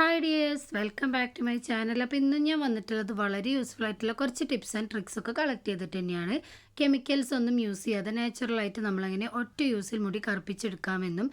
Hi dears welcome back to my channel അപ്പോൾ ഇന്ന് ഞാൻ വന്നിട്ടുള്ളത് വളരെ യൂസ്ഫുൾ ആയിട്ടുള്ള കുറച്ച് ടിപ്സ് ആൻഡ് ട്രിക്സ് ഒക്കെ കളക്ട് ചെയ്തിട്ട് തന്നെയാണ്. കെമിക്കൽസ് ഒന്നും യൂസ് ചെയ്യാതെ നാച്ചുറലായിട്ട് നമ്മളങ്ങനെ ഒറ്റ യൂസിൽ മുടി കറുപ്പിച്ചെടുക്കാമെന്നും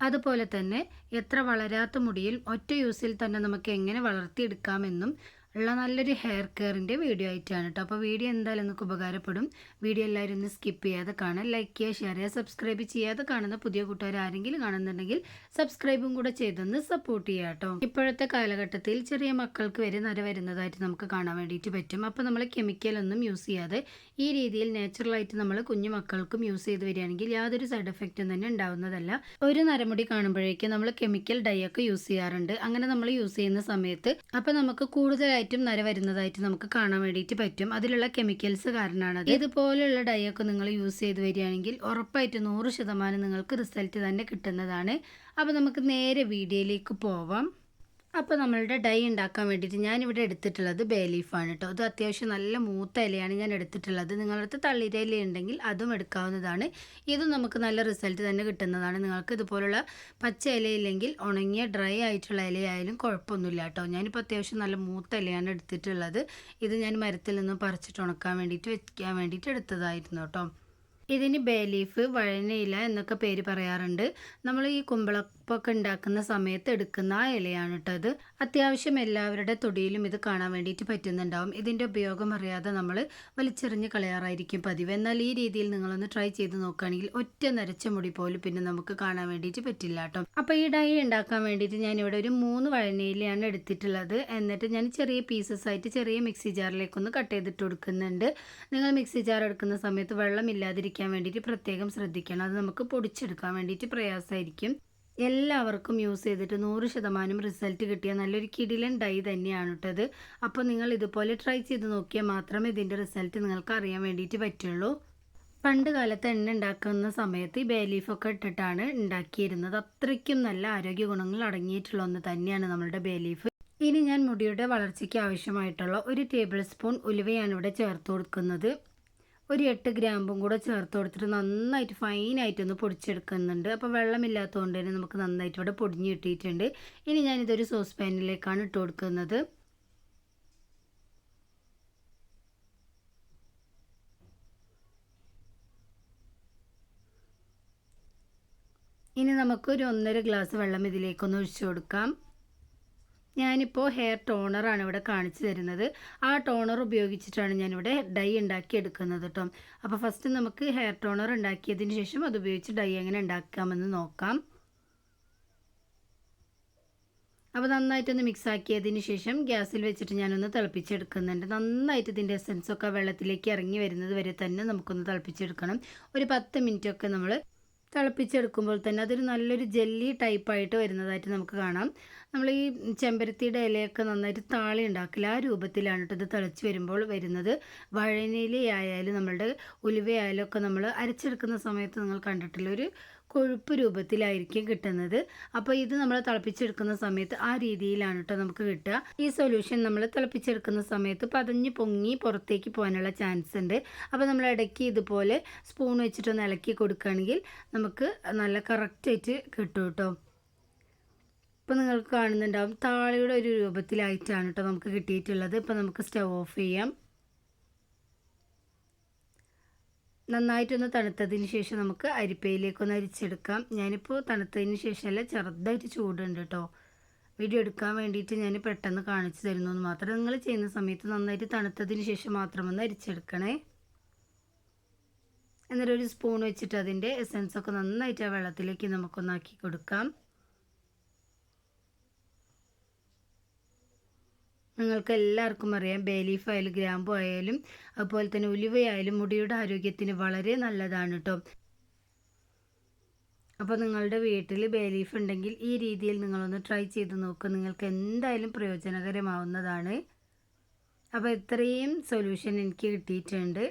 അതുപോലെ തന്നെ എത്ര വളരാത്ത മുടിയിൽ ഒറ്റ യൂസിൽ തന്നെ നമുക്ക് എങ്ങനെ വളർത്തിയെടുക്കാമെന്നും ഉള്ള നല്ലൊരു ഹെയർ കെയറിന്റെ വീഡിയോ ആയിട്ടാണ് കേട്ടോ അപ്പോൾ വീഡിയോ എന്തായാലും നിങ്ങൾക്ക് ഉപകാരപ്പെടും. വീഡിയോ എല്ലാവരും ഒന്ന് സ്കിപ്പ് ചെയ്യാതെ കാണാൻ ലൈക്ക് ചെയ്യുക ഷെയർ ചെയ്യുക സബ്സ്ക്രൈബ് ചെയ്യാതെ കാണുന്ന പുതിയ കൂട്ടുകാർ ആരെങ്കിലും കാണുന്നുണ്ടെങ്കിൽ സബ്സ്ക്രൈബും കൂടെ ചെയ്തൊന്ന് സപ്പോർട്ട് ചെയ്യുക കേട്ടോ ഇപ്പോഴത്തെ കാലഘട്ടത്തിൽ ചെറിയ മക്കൾക്ക് വരെ നര വരുന്നതായിട്ട് നമുക്ക് കാണാൻ വേണ്ടിയിട്ട് പറ്റും. അപ്പോൾ നമ്മൾ കെമിക്കലൊന്നും യൂസ് ചെയ്യാതെ ഈ രീതിയിൽ നാച്ചുറലായിട്ട് നമ്മൾ കുഞ്ഞു മക്കൾക്കും യൂസ് ചെയ്ത് വരികയാണെങ്കിൽ യാതൊരു സൈഡ് എഫക്റ്റും തന്നെ ഉണ്ടാവുന്നതല്ല. ഒരു നരമുടി കാണുമ്പോഴേക്കും നമ്മൾ കെമിക്കൽ ഡൈ ഒക്കെ യൂസ് ചെയ്യാറുണ്ട്. അങ്ങനെ നമ്മൾ യൂസ് ചെയ്യുന്ന സമയത്ത് അപ്പോൾ നമുക്ക് കൂടുതലായിട്ടും നര വരുന്നതായിട്ട് നമുക്ക് കാണാൻ വേണ്ടിയിട്ട് പറ്റും. അതിലുള്ള കെമിക്കൽസ് കാരണമാണ് ഇതുപോലുള്ള ഡൈ ഒക്കെ നിങ്ങൾ യൂസ് ചെയ്ത് വരികയാണെങ്കിൽ ഉറപ്പായിട്ട് നൂറ് ശതമാനം നിങ്ങൾക്ക് റിസൾട്ട് തന്നെ കിട്ടുന്നതാണ്. അപ്പോൾ നമുക്ക് നേരെ വീഡിയോയിലേക്ക് പോവാം. അപ്പോൾ നമ്മളുടെ ഡൈ ഉണ്ടാക്കാൻ വേണ്ടിയിട്ട് ഞാനിവിടെ എടുത്തിട്ടുള്ളത് ബേ ലീഫാണ് കേട്ടോ അത് അത്യാവശ്യം നല്ല മൂത്ത ഇലയാണ് ഞാൻ എടുത്തിട്ടുള്ളത്. നിങ്ങളുടെ അടുത്ത് തളിര ഇല ഉണ്ടെങ്കിൽ അതും എടുക്കാവുന്നതാണ്. ഇതും നമുക്ക് നല്ല റിസൾട്ട് തന്നെ കിട്ടുന്നതാണ്. നിങ്ങൾക്ക് ഇതുപോലുള്ള പച്ച ഇലയില്ലെങ്കിൽ ഉണങ്ങിയ ഡ്രൈ ആയിട്ടുള്ള ഇലയായാലും കുഴപ്പമൊന്നുമില്ല കേട്ടോ ഞാനിപ്പോൾ അത്യാവശ്യം നല്ല മൂത്ത ഇലയാണ് എടുത്തിട്ടുള്ളത്. ഇത് ഞാൻ മരത്തിൽ നിന്ന് പറിച്ചിട്ട് ഉണക്കാൻ വേണ്ടിയിട്ട് വെക്കാൻ വേണ്ടിയിട്ട് എടുത്തതായിരുന്നു കേട്ടോ ഇതിന് ബേ ലീഫ് വഴനയില എന്നൊക്കെ പേര് പറയാറുണ്ട്. നമ്മൾ ഈ കുമ്പളപ്പൊക്കെ ഉണ്ടാക്കുന്ന സമയത്ത് എടുക്കുന്ന ആ ഇലയാണ് കേട്ടോ ഇത്. അത്യാവശ്യം എല്ലാവരുടെ തൊടിയിലും ഇത് കാണാൻ വേണ്ടിയിട്ട് പറ്റുന്നുണ്ടാവും. ഇതിന്റെ ഉപയോഗം അറിയാതെ നമ്മൾ വലിച്ചെറിഞ്ഞ് കളയാറായിരിക്കും പതിവ്. എന്നാൽ ഈ രീതിയിൽ നിങ്ങളൊന്ന് ട്രൈ ചെയ്ത് നോക്കുകയാണെങ്കിൽ ഒറ്റ നരച്ച മുടി പോലും പിന്നെ നമുക്ക് കാണാൻ വേണ്ടിയിട്ട് പറ്റില്ല കേട്ടോ അപ്പോൾ ഈ ഡൈ ഉണ്ടാക്കാൻ വേണ്ടിയിട്ട് ഞാനിവിടെ ഒരു മൂന്ന് വഴനയിലയാണ് എടുത്തിട്ടുള്ളത്. എന്നിട്ട് ഞാൻ ചെറിയ പീസസ് ആയിട്ട് ചെറിയ മിക്സി ജാറിലേക്കൊന്ന് കട്ട് ചെയ്തിട്ട് കൊടുക്കുന്നുണ്ട്. നിങ്ങൾ മിക്സി ജാർ എടുക്കുന്ന സമയത്ത് വെള്ളമില്ലാതിരിക്കാൻ വേണ്ടിയിട്ട് പ്രത്യേകം ശ്രദ്ധിക്കണം. അത് നമുക്ക് പൊടിച്ചെടുക്കാൻ വേണ്ടിയിട്ട് പ്രയാസമായിരിക്കും. എല്ലാവർക്കും യൂസ് ചെയ്തിട്ട് നൂറ് ശതമാനം റിസൾട്ട് കിട്ടിയ നല്ലൊരു കിടിലൻ ഡൈ തന്നെയാണ് കേട്ടത് അപ്പോൾ നിങ്ങൾ ഇതുപോലെ ട്രൈ ചെയ്ത് നോക്കിയാൽ മാത്രമേ ഇതിന്റെ റിസൾട്ട് നിങ്ങൾക്ക് അറിയാൻ വേണ്ടിയിട്ട് പറ്റുള്ളൂ. പണ്ട് കാലത്ത് എണ്ണ ഉണ്ടാക്കുന്ന സമയത്ത് ഈ ബേലീഫൊക്കെ ഇട്ടിട്ടാണ് ഉണ്ടാക്കിയിരുന്നത്. അത്രയ്ക്കും നല്ല ആരോഗ്യ ഗുണങ്ങൾ അടങ്ങിയിട്ടുള്ള ഒന്ന് തന്നെയാണ് നമ്മളുടെ ബേലീഫ് ഇനി ഞാൻ മുടിയുടെ വളർച്ചയ്ക്ക് ആവശ്യമായിട്ടുള്ള ഒരു ടേബിൾ സ്പൂൺ ഉലുവയാണ് ഇവിടെ ചേർത്ത് കൊടുക്കുന്നത്. ഒരു എട്ട് ഗ്രാമ്പും കൂടെ ചേർത്ത് കൊടുത്തിട്ട് നന്നായിട്ട് ഫൈനായിട്ടൊന്ന് പൊടിച്ചെടുക്കുന്നുണ്ട്. അപ്പോൾ വെള്ളമില്ലാത്തതുകൊണ്ട് തന്നെ നമുക്ക് നന്നായിട്ട് ഇവിടെ പൊടിഞ്ഞ് കിട്ടിയിട്ടുണ്ട്. ഇനി ഞാനിതൊരു സോസ് പാനിലേക്കാണ് ഇട്ട് കൊടുക്കുന്നത്. ഇനി നമുക്ക് ഒരു ഒന്നര ഗ്ലാസ് വെള്ളം ഇതിലേക്കൊന്ന് ഒഴിച്ചു കൊടുക്കാം. ഞാനിപ്പോൾ ഹെയർ ടോണറാണ് ഇവിടെ കാണിച്ചു തരുന്നത്. ആ ടോണർ ഉപയോഗിച്ചിട്ടാണ് ഞാനിവിടെ ഡൈ ഉണ്ടാക്കി എടുക്കുന്നത് കേട്ടോ അപ്പോൾ ഫസ്റ്റ് നമുക്ക് ഹെയർ ടോണർ ഉണ്ടാക്കിയതിന് ശേഷം അത് ഉപയോഗിച്ച് ഡൈ എങ്ങനെ ഉണ്ടാക്കാമെന്ന് നോക്കാം. അപ്പോൾ നന്നായിട്ടൊന്ന് മിക്സ് ആക്കിയതിന് ശേഷം ഗ്യാസിൽ വെച്ചിട്ട് ഞാനൊന്ന് തിളപ്പിച്ചെടുക്കുന്നുണ്ട്. നന്നായിട്ട് ഇതിന്റെ എസൻസൊക്കെ വെള്ളത്തിലേക്ക് ഇറങ്ങി വരുന്നത് വരെ തന്നെ നമുക്കൊന്ന് തിളപ്പിച്ചെടുക്കണം. ഒരു പത്ത് മിനിറ്റൊക്കെ നമ്മൾ തിളപ്പിച്ചെടുക്കുമ്പോൾ തന്നെ അതൊരു നല്ലൊരു ജെല്ലി ടൈപ്പായിട്ട് വരുന്നതായിട്ട് നമുക്ക് കാണാം. നമ്മൾ ഈ ചെമ്പരത്തിയുടെ ഇലയൊക്കെ നന്നായിട്ട് താളി ഉണ്ടാക്കില്ല ആ രൂപത്തിലാണ് കേട്ടോ ഇത് തിളച്ച് വരുമ്പോൾ വരുന്നത്. വഴനിലയായാലും നമ്മളുടെ ഉലുവയായാലും ഒക്കെ നമ്മൾ അരച്ചെടുക്കുന്ന സമയത്ത് നിങ്ങൾ കണ്ടിട്ടുള്ള ഒരു കൊഴുപ്പ് രൂപത്തിലായിരിക്കും കിട്ടുന്നത്. അപ്പോൾ ഇത് നമ്മൾ തിളപ്പിച്ചെടുക്കുന്ന സമയത്ത് ആ രീതിയിലാണ് കേട്ടോ നമുക്ക് കിട്ടുക. ഈ സൊല്യൂഷൻ നമ്മൾ തിളപ്പിച്ചെടുക്കുന്ന സമയത്ത് പതഞ്ഞ് പൊങ്ങി പുറത്തേക്ക് പോകാനുള്ള ചാൻസ് ഉണ്ട്. അപ്പോൾ നമ്മൾ ഇടയ്ക്ക് ഇതുപോലെ സ്പൂൺ വെച്ചിട്ടൊന്ന് ഇളക്കി കൊടുക്കുകയാണെങ്കിൽ നമുക്ക് നല്ല കറക്റ്റായിട്ട് കിട്ടും കേട്ടോ. ഇപ്പോൾ നിങ്ങൾക്ക് കാണുന്നുണ്ടാവും. താളിയുടെ ഒരു രൂപത്തിലായിട്ടാണ് കേട്ടോ നമുക്ക് കിട്ടിയിട്ടുള്ളത്. ഇപ്പോൾ നമുക്ക് സ്റ്റവ് ഓഫ് ചെയ്യാം. നന്നായിട്ടൊന്ന് തണുത്തതിന് ശേഷം നമുക്ക് അരിപ്പയിലേക്കൊന്ന് അരിച്ചെടുക്കാം. ഞാനിപ്പോൾ തണുത്തതിന് ശേഷമല്ല ചെറുതായിട്ട് ചൂടുണ്ട് കേട്ടോ വീഡിയോ എടുക്കാൻ വേണ്ടിയിട്ട് ഞാൻ പെട്ടെന്ന് കാണിച്ചു തരുന്നു എന്ന് മാത്രം. നിങ്ങൾ ചെയ്യുന്ന സമയത്ത് നന്നായിട്ട് തണുത്തതിന് ശേഷം മാത്രം ഒന്ന് അരിച്ചെടുക്കണേ എന്നിട്ടൊരു സ്പൂൺ വെച്ചിട്ട് അതിന്റെ എസൻസൊക്കെ നന്നായിട്ട് ആ വെള്ളത്തിലേക്ക് നമുക്കൊന്നാക്കി കൊടുക്കാം. നിങ്ങൾക്ക് എല്ലാവർക്കും അറിയാം. ബേ ലീഫ് ആയാലും ഗ്രാമ്പു ആയാലും അതുപോലെ തന്നെ ഉലുവയായാലും മുടിയുടെ ആരോഗ്യത്തിന് വളരെ നല്ലതാണ് കേട്ടോ അപ്പോൾ നിങ്ങളുടെ വീട്ടിൽ ബേ ലീഫ് ഉണ്ടെങ്കിൽ ഈ രീതിയിൽ നിങ്ങളൊന്ന് ട്രൈ ചെയ്ത് നോക്കുക നിങ്ങൾക്ക് എന്തായാലും പ്രയോജനകരമാവുന്നതാണ്. അപ്പോൾ ഇത്രയും സൊല്യൂഷൻ എനിക്ക് കിട്ടിയിട്ടുണ്ട്.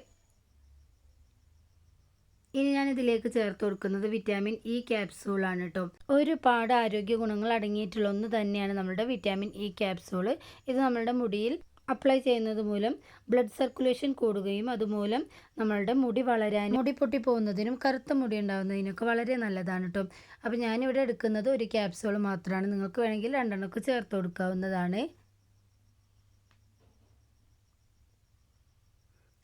ഇനി ഞാൻ ഇതിലേക്ക് ചേർത്ത് കൊടുക്കുന്നത് വിറ്റാമിൻ ഇ ക്യാപ്സൂളാണ് കേട്ടോ. ഒരുപാട് ആരോഗ്യ ഗുണങ്ങൾ അടങ്ങിയിട്ടുള്ള ഒന്ന് തന്നെയാണ് നമ്മുടെ വിറ്റാമിൻ ഇ ക്യാപ്സൂൾ. ഇത് നമ്മുടെ മുടിയിൽ അപ്ലൈ ചെയ്യുന്നത് മൂലം ബ്ലഡ് സർക്കുലേഷൻ കൂടുകയും അതുമൂലം നമ്മളുടെ മുടി വളരാൻ മുടി പൊട്ടി പോകുന്നതിനും കറുത്ത മുടി ഉണ്ടാകുന്നതിനൊക്കെ വളരെ നല്ലതാണ് കേട്ടോ. അപ്പോൾ ഞാനിവിടെ എടുക്കുന്നത് ഒരു ക്യാപ്സൂൾ മാത്രമാണ് നിങ്ങൾക്ക് വേണമെങ്കിൽ രണ്ടെണ്ണമൊക്കെ ചേർത്ത് കൊടുക്കാവുന്നതാണ്.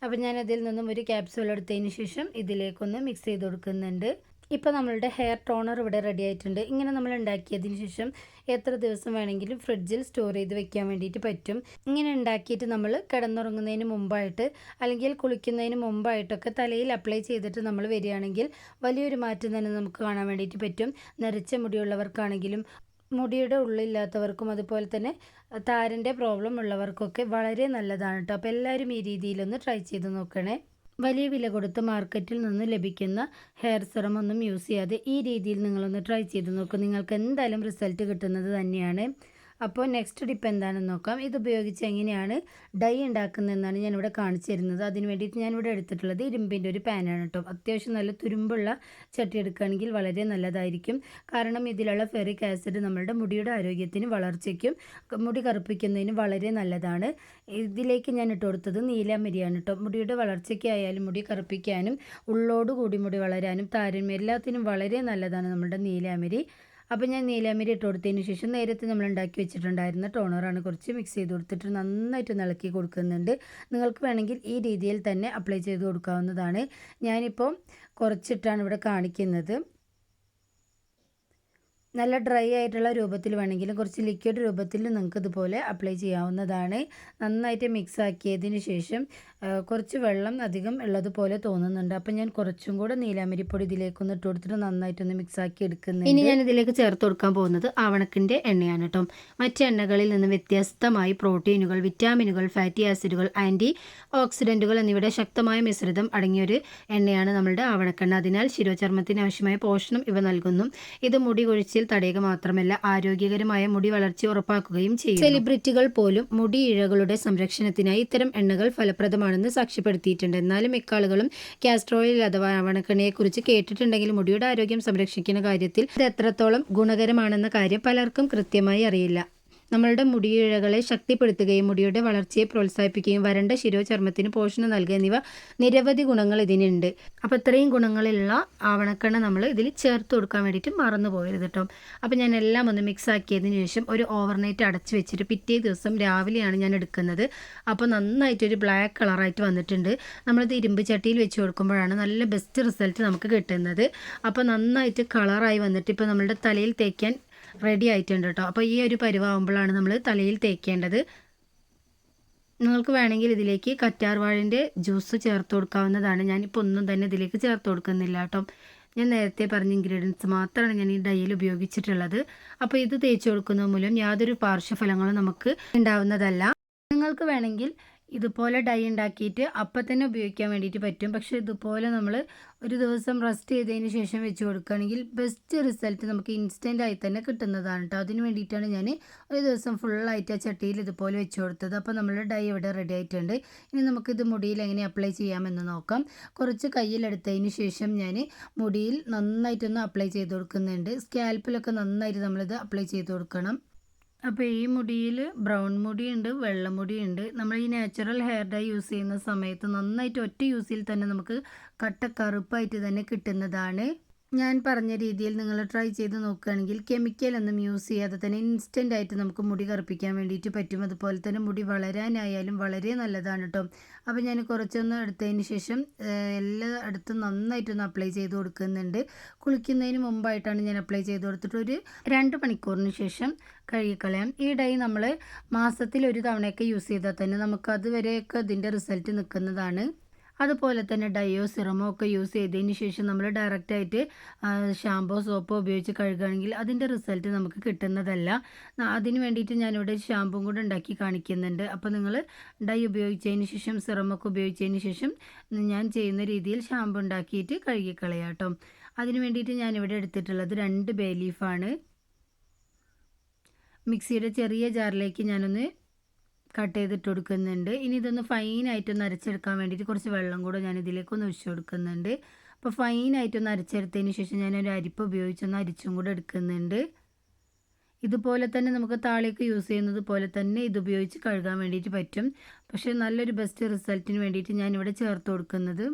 അപ്പോൾ ഞാൻ അതിൽ നിന്നും ഒരു ക്യാപ്സൂൾ എടുത്തതിന് ശേഷം ഇതിലേക്കൊന്ന് മിക്സ് ചെയ്ത് കൊടുക്കുന്നുണ്ട്. ഇപ്പോൾ നമ്മളുടെ ഹെയർ ടോണർ ഇവിടെ റെഡി ആയിട്ടുണ്ട്. ഇങ്ങനെ നമ്മൾ ഉണ്ടാക്കിയതിന് ശേഷം എത്ര ദിവസം വേണമെങ്കിലും ഫ്രിഡ്ജിൽ സ്റ്റോർ ചെയ്ത് വെക്കാൻ വേണ്ടിയിട്ട് പറ്റും. ഇങ്ങനെ ഉണ്ടാക്കിയിട്ട് നമ്മൾ കിടന്നുറങ്ങുന്നതിന് മുമ്പായിട്ട് അല്ലെങ്കിൽ കുളിക്കുന്നതിന് മുമ്പായിട്ടൊക്കെ തലയിൽ അപ്ലൈ ചെയ്തിട്ട് നമ്മൾ വരികയാണെങ്കിൽ വലിയൊരു മാറ്റം തന്നെ നമുക്ക് കാണാൻ വേണ്ടിയിട്ട് പറ്റും. നിറച്ച മുടിയുള്ളവർക്കാണെങ്കിലും മുടിയുടെ ഉള്ളില്ലാത്തവർക്കും അതുപോലെ തന്നെ താരന്റെ പ്രോബ്ലം ഉള്ളവർക്കൊക്കെ വളരെ നല്ലതാണ് കേട്ടോ അപ്പോൾ എല്ലാവരും ഈ രീതിയിലൊന്ന് ട്രൈ ചെയ്ത് നോക്കണേ. വലിയ വില കൊടുത്ത് മാർക്കറ്റിൽ നിന്ന് ലഭിക്കുന്ന ഹെയർ സെറം ഒന്നും യൂസ് ചെയ്യാതെ ഈ രീതിയിൽ നിങ്ങളൊന്ന് ട്രൈ ചെയ്ത് നോക്കും. നിങ്ങൾക്ക് എന്തായാലും റിസൾട്ട് കിട്ടുന്നത് തന്നെയാണ്. അപ്പോൾ നെക്സ്റ്റ് ടിപ്പ് എന്താണെന്ന് നോക്കാം. ഇത് ഉപയോഗിച്ച് എങ്ങനെയാണ് ഡൈ ഉണ്ടാക്കുന്നതെന്നാണ് ഞാനിവിടെ കാണിച്ചു തരുന്നത് അതിന് വേണ്ടിയിട്ട് ഞാനിവിടെ എടുത്തിട്ടുള്ളത് ഇരുമ്പിന്റെ ഒരു പാനാണ് കേട്ടോ. അത്യാവശ്യം നല്ല തുരുമ്പുള്ള ചട്ടി എടുക്കുകയാണെങ്കിൽ വളരെ നല്ലതായിരിക്കും. കാരണം ഇതിലുള്ള ഫെറിക് ആസിഡ് നമ്മളുടെ മുടിയുടെ ആരോഗ്യത്തിന് വളർച്ചയ്ക്കും മുടി കറുപ്പിക്കുന്നതിനും വളരെ നല്ലതാണ്. ഇതിലേക്ക് ഞാൻ ഇട്ട് കൊടുത്തത് നീലാമരിയാണ് കേട്ടോ. മുടിയുടെ വളർച്ചയ്ക്കായാലും മുടി കറുപ്പിക്കാനും ഉള്ളോടുകൂടി മുടി വളരാനും താരന്യം എല്ലാത്തിനും വളരെ നല്ലതാണ് നമ്മുടെ നീലാമരി അപ്പോൾ ഞാൻ നീലാമരി ഇട്ട് കൊടുത്തതിന് ശേഷം നേരത്തെ നമ്മൾ ഉണ്ടാക്കി വെച്ചിട്ടുണ്ടായിരുന്ന ടോണറാണ് കുറച്ച് മിക്സ് ചെയ്ത് കൊടുത്തിട്ട് നന്നായിട്ട് ഇളക്കി കൊടുക്കുന്നുണ്ട്. നിങ്ങൾക്ക് വേണമെങ്കിൽ ഈ രീതിയിൽ തന്നെ അപ്ലൈ ചെയ്ത് കൊടുക്കാവുന്നതാണ്. ഞാനിപ്പോൾ കുറച്ചിട്ടാണ് ഇവിടെ കാണിക്കുന്നത്. നല്ല ഡ്രൈ ആയിട്ടുള്ള രൂപത്തിൽ വേണമെങ്കിലും കുറച്ച് ലിക്വിഡ് രൂപത്തിൽ നിങ്ങൾക്ക് ഇതുപോലെ അപ്ലൈ ചെയ്യാവുന്നതാണ്. നന്നായിട്ട് മിക്സ് ആക്കിയതിന് ശേഷം കുറച്ച് വെള്ളം അധികം ഉള്ളതുപോലെ തോന്നുന്നുണ്ട്. അപ്പം ഞാൻ കുറച്ചും കൂടെ നീലാമരിപ്പൊടി ഇതിലേക്കൊന്ന് ഇട്ട് കൊടുത്തിട്ട് നന്നായിട്ടൊന്ന് മിക്സ് ആക്കി എടുക്കുന്നത് ഇനി ഞാൻ ഇതിലേക്ക് ചേർത്ത് കൊടുക്കാൻ പോകുന്നത് ആവണക്കിന്റെ എണ്ണയാണ് കേട്ടോ. മറ്റ് എണ്ണകളിൽ നിന്ന് വ്യത്യസ്തമായി പ്രോട്ടീനുകൾ വിറ്റാമിനുകൾ ഫാറ്റി ആസിഡുകൾ ആന്റി ഓക്സിഡന്റുകൾ എന്നിവയുടെ ശക്തമായ മിശ്രിതം അടങ്ങിയൊരു എണ്ണയാണ് നമ്മളുടെ ആവണക്കെണ്ണ. അതിനാൽ ശിരോചർമ്മത്തിന് ആവശ്യമായ പോഷണം ഇവ നൽകുന്നു. ഇത് മുടി കൊഴിച്ചിൽ തടയുക മാത്രമല്ല ആരോഗ്യകരമായ മുടി വളർച്ച ഉറപ്പാക്കുകയും ചെയ്യും സെലിബ്രിറ്റികൾ പോലും മുടി ഇഴകളുടെ സംരക്ഷണത്തിനായി ഇത്തരം എണ്ണകൾ ഫലപ്രദമാണെന്ന് സാക്ഷ്യപ്പെടുത്തിയിട്ടുണ്ട്. എന്നാലും മിക്കാളുകളും കാസ്ട്രോയിൽ അഥവാ കുറിച്ച് കേട്ടിട്ടുണ്ടെങ്കിലും മുടിയുടെ ആരോഗ്യം സംരക്ഷിക്കുന്ന കാര്യത്തിൽ ഇത് എത്രത്തോളം ഗുണകരമാണെന്ന കാര്യം പലർക്കും കൃത്യമായി അറിയില്ല. നമ്മളുടെ മുടിയിഴകളെ ശക്തിപ്പെടുത്തുകയും മുടിയുടെ വളർച്ചയെ പ്രോത്സാഹിപ്പിക്കുകയും വരണ്ട ശിരോചർമ്മത്തിന് പോഷണം നൽകുക എന്നിവ നിരവധി ഗുണങ്ങൾ ഇതിനുണ്ട്. അപ്പോൾ ഇത്രയും ഗുണങ്ങളുള്ള ആവണക്കെണ്ണ നമ്മൾ ഇതിൽ ചേർത്ത് കൊടുക്കാൻ വേണ്ടിയിട്ട് മറന്നു പോകരുത് കേട്ടോ. അപ്പോൾ ഞാൻ എല്ലാം ഒന്ന് മിക്സ് ആക്കിയതിന് ശേഷം ഒരു ഓവർനൈറ്റ് അടച്ചു വെച്ചിട്ട് പിറ്റേ ദിവസം രാവിലെയാണ് ഞാൻ എടുക്കുന്നത്. അപ്പോൾ നന്നായിട്ടൊരു ബ്ലാക്ക് കളറായിട്ട് വന്നിട്ടുണ്ട്. നമ്മളിത് ഇരുമ്പ് ചട്ടിയിൽ വെച്ച് കൊടുക്കുമ്പോഴാണ് നല്ല ബെസ്റ്റ് റിസൾട്ട് നമുക്ക് കിട്ടുന്നത്. അപ്പോൾ നന്നായിട്ട് കളറായി വന്നിട്ട് ഇപ്പോൾ നമ്മളുടെ തലയിൽ തേക്കാൻ റെഡി ആയിട്ടുണ്ട് കേട്ടോ അപ്പോൾ ഈ ഒരു പരുവാകുമ്പോഴാണ് നമ്മൾ തലയിൽ തേക്കേണ്ടത്. നിങ്ങൾക്ക് വേണമെങ്കിൽ ഇതിലേക്ക് കറ്റാർവാഴിന്റെ ജ്യൂസ് ചേർത്ത് കൊടുക്കാവുന്നതാണ്. ഞാനിപ്പോൾ ഒന്നും തന്നെ ഇതിലേക്ക് ചേർത്ത് കൊടുക്കുന്നില്ല കേട്ടോ ഞാൻ നേരത്തെ പറഞ്ഞ ഇൻഗ്രീഡിയൻസ് മാത്രമാണ് ഞാൻ ഈ ഡയിൽ ഉപയോഗിച്ചിട്ടുള്ളത്. അപ്പോൾ ഇത് തേച്ച് കൊടുക്കുന്നത് മൂലം യാതൊരു പാർശ്വഫലങ്ങളും നമുക്ക് ഉണ്ടാവുന്നതല്ല. നിങ്ങൾക്ക് വേണമെങ്കിൽ ഇതുപോലെ ഡൈ ഉണ്ടാക്കിയിട്ട് അപ്പം തന്നെ ഉപയോഗിക്കാൻ വേണ്ടിയിട്ട് പറ്റും. പക്ഷേ ഇതുപോലെ നമ്മൾ ഒരു ദിവസം റെസ്റ്റ് ചെയ്തതിന് ശേഷം വെച്ച് കൊടുക്കുകയാണെങ്കിൽ ബെസ്റ്റ് റിസൾട്ട് നമുക്ക് ഇൻസ്റ്റന്റ് ആയി തന്നെ കിട്ടുന്നതാണ് കേട്ടോ അതിന് വേണ്ടിയിട്ടാണ് ഞാൻ ഒരു ദിവസം ഫുള്ളായിട്ട് ആ ചട്ടിയിൽ ഇതുപോലെ വെച്ച് കൊടുത്തത്. അപ്പോൾ നമ്മൾ ഡൈ ഇവിടെ റെഡി ആയിട്ടുണ്ട്. ഇനി നമുക്കിത് മുടിയിൽ എങ്ങനെ അപ്ലൈ ചെയ്യാമെന്ന് നോക്കാം. കുറച്ച് കയ്യിലെടുത്തതിന് ശേഷം ഞാൻ മുടിയിൽ നന്നായിട്ടൊന്ന് അപ്ലൈ ചെയ്ത് കൊടുക്കുന്നുണ്ട്. സ്കാൽപ്പിലൊക്കെ നന്നായിട്ട് നമ്മളിത് അപ്ലൈ ചെയ്ത് കൊടുക്കണം. അപ്പോൾ ഈ മുടിയിൽ ബ്രൗൺ മുടിയുണ്ട് വെള്ളമുടിയുണ്ട് നമ്മൾ ഈ നാച്ചുറൽ ഹെയർ ഡൈ യൂസ് ചെയ്യുന്ന സമയത്ത് നന്നായിട്ട് ഒറ്റ യൂസിൽ തന്നെ നമുക്ക് കട്ട കറുപ്പായിട്ട് തന്നെ കിട്ടുന്നതാണ്. ഞാൻ പറഞ്ഞ രീതിയിൽ നിങ്ങൾ ട്രൈ ചെയ്ത് നോക്കുകയാണെങ്കിൽ കെമിക്കൽ ഒന്നും യൂസ് ചെയ്യാതെ തന്നെ ഇൻസ്റ്റന്റ് ആയിട്ട് നമുക്ക് മുടി കറുപ്പിക്കാൻ വേണ്ടിയിട്ട് പറ്റും. അതുപോലെ തന്നെ മുടി വളരാനായാലും വളരെ നല്ലതാണ് കേട്ടോ അപ്പോൾ ഞാൻ കുറച്ചൊന്ന് എടുത്തതിന് ശേഷം എല്ലാ അടുത്തും നന്നായിട്ടൊന്ന് അപ്ലൈ ചെയ്ത് കൊടുക്കുന്നുണ്ട്. കുളിക്കുന്നതിന് മുമ്പായിട്ടാണ് ഞാൻ അപ്ലൈ ചെയ്ത് കൊടുത്തിട്ട് ഒരു രണ്ട് മണിക്കൂറിന് ശേഷം കഴുകിക്കളയാം. ഈ ഡൈ നമ്മൾ മാസത്തിൽ ഒരു തവണയൊക്കെ യൂസ് ചെയ്താൽ തന്നെ നമുക്ക് അതുവരെയൊക്കെ ഇതിന്റെ റിസൾട്ട് നിൽക്കുന്നതാണ്. അതുപോലെ തന്നെ ഡയോ സിറമോ ഒക്കെ യൂസ് ചെയ്തതിന് ശേഷം നമ്മൾ ഡയറക്റ്റായിട്ട് ഷാമ്പോ സോപ്പോ ഉപയോഗിച്ച് കഴുകുകയാണെങ്കിൽ അതിന്റെ റിസൾട്ട് നമുക്ക് കിട്ടുന്നതല്ല. അതിന് വേണ്ടിയിട്ട് ഞാനിവിടെ ഷാമ്പും കൂടെ ഉണ്ടാക്കി കാണിക്കുന്നുണ്ട്. അപ്പോൾ നിങ്ങൾ ഡൈ ഉപയോഗിച്ചതിന് ശേഷം സിറമൊക്കെ ഉപയോഗിച്ചതിന് ശേഷം ഞാൻ ചെയ്യുന്ന രീതിയിൽ ഷാമ്പു ഉണ്ടാക്കിയിട്ട് കഴുകിക്കളയാം കേട്ടോ അതിന് വേണ്ടിയിട്ട് ഞാനിവിടെ എടുത്തിട്ടുള്ളത് രണ്ട് ബേ ലീഫാണ് മിക്സിയുടെ ചെറിയ ജാറിലേക്ക് ഞാനൊന്ന് കട്ട് ചെയ്തിട്ട് കൊടുക്കുന്നുണ്ട്. ഇനി ഇതൊന്ന് ഫൈനായിട്ടൊന്ന് അരച്ചെടുക്കാൻ വേണ്ടിയിട്ട് കുറച്ച് വെള്ളം കൂടെ ഞാൻ ഇതിലേക്കൊന്ന് ഒഴിച്ചു കൊടുക്കുന്നുണ്ട്. അപ്പോൾ ഫൈനായിട്ടൊന്ന് അരച്ചെടുത്തതിന് ശേഷം ഞാനൊരു അരിപ്പ് ഉപയോഗിച്ചൊന്ന് അരിച്ചും കൂടെ എടുക്കുന്നുണ്ട്. ഇതുപോലെ തന്നെ നമുക്ക് താളിയൊക്കെ യൂസ് ചെയ്യുന്നത് പോലെ തന്നെ ഇത് ഉപയോഗിച്ച് കഴുകാൻ വേണ്ടിയിട്ട് പറ്റും. പക്ഷേ നല്ലൊരു ബെസ്റ്റ് റിസൾട്ടിന് വേണ്ടിയിട്ട് ഞാനിവിടെ ചേർത്ത് കൊടുക്കുന്നത്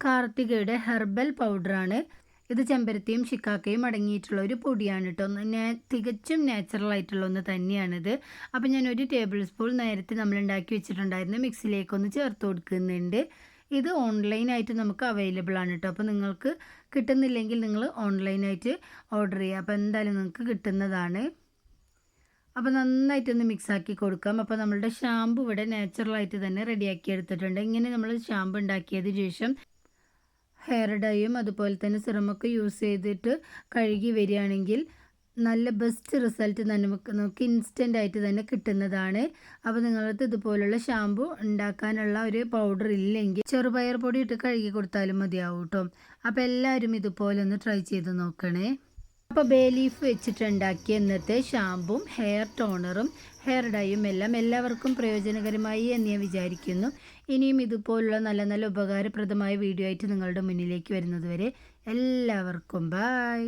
കാർത്തികയുടെ ഹെർബൽ പൗഡറാണ് ഇത് ചെമ്പരത്തിയും ഷിക്കാക്കയും അടങ്ങിയിട്ടുള്ള ഒരു പൊടിയാണ് കേട്ടോ. നാ തികച്ചും നാച്ചുറൽ ആയിട്ടുള്ള ഒന്ന് തന്നെയാണിത്. അപ്പോൾ ഞാൻ ഒരു ടേബിൾ സ്പൂൺ നേരത്തെ നമ്മൾ ഉണ്ടാക്കി വെച്ചിട്ടുണ്ടായിരുന്നു മിക്സിയിലേക്കൊന്ന് ചേർത്ത് കൊടുക്കുന്നുണ്ട്. ഇത് ഓൺലൈനായിട്ട് നമുക്ക് അവൈലബിൾ ആണ് കേട്ടോ. അപ്പോൾ നിങ്ങൾക്ക് കിട്ടുന്നില്ലെങ്കിൽ നിങ്ങൾ ഓൺലൈനായിട്ട് ഓർഡർ ചെയ്യുക. അപ്പോൾ എന്തായാലും നിങ്ങൾക്ക് കിട്ടുന്നതാണ്. അപ്പോൾ നന്നായിട്ടൊന്ന് മിക്സാക്കി കൊടുക്കാം. അപ്പോൾ നമ്മളുടെ ഷാമ്പു ഇവിടെ നാച്ചുറലായിട്ട് തന്നെ റെഡിയാക്കി എടുത്തിട്ടുണ്ട്. ഇങ്ങനെ നമ്മൾ ഷാമ്പു ഉണ്ടാക്കിയതിന് ശേഷം ഹെയർ ഡൈയും അതുപോലെ തന്നെ സിറമൊക്കെ യൂസ് ചെയ്തിട്ട് കഴുകി വരികയാണെങ്കിൽ നല്ല ബെസ്റ്റ് റിസൾട്ട് നമുക്ക് നമുക്ക് ഇൻസ്റ്റന്റ് ആയിട്ട് തന്നെ കിട്ടുന്നതാണ്. അപ്പോൾ നിങ്ങൾക്ക് ഇതുപോലുള്ള ഷാമ്പു ഉണ്ടാക്കാനുള്ള ഒരു പൗഡർ ഇല്ലെങ്കിൽ ചെറുപയർ പൊടി ഇട്ട് കഴുകി കൊടുത്താലും മതിയാവും കേട്ടോ അപ്പോൾ എല്ലാവരും ഇതുപോലെ ഒന്ന് ട്രൈ ചെയ്ത് നോക്കണേ. അപ്പോൾ ബേ ലീഫ് വെച്ചിട്ടുണ്ടാക്കിയ ഇന്നത്തെ ഷാമ്പും ഹെയർ ടോണറും ഹെയർ ഡൈയും എല്ലാം എല്ലാവർക്കും പ്രയോജനകരമായി എന്ന് ഞാൻ വിചാരിക്കുന്നു. ഇനിയും ഇതുപോലുള്ള നല്ല നല്ല ഉപകാരപ്രദമായ വീഡിയോ ആയിട്ട് നിങ്ങളുടെ മുന്നിലേക്ക് വരുന്നത് വരെ എല്ലാവർക്കും ബായ്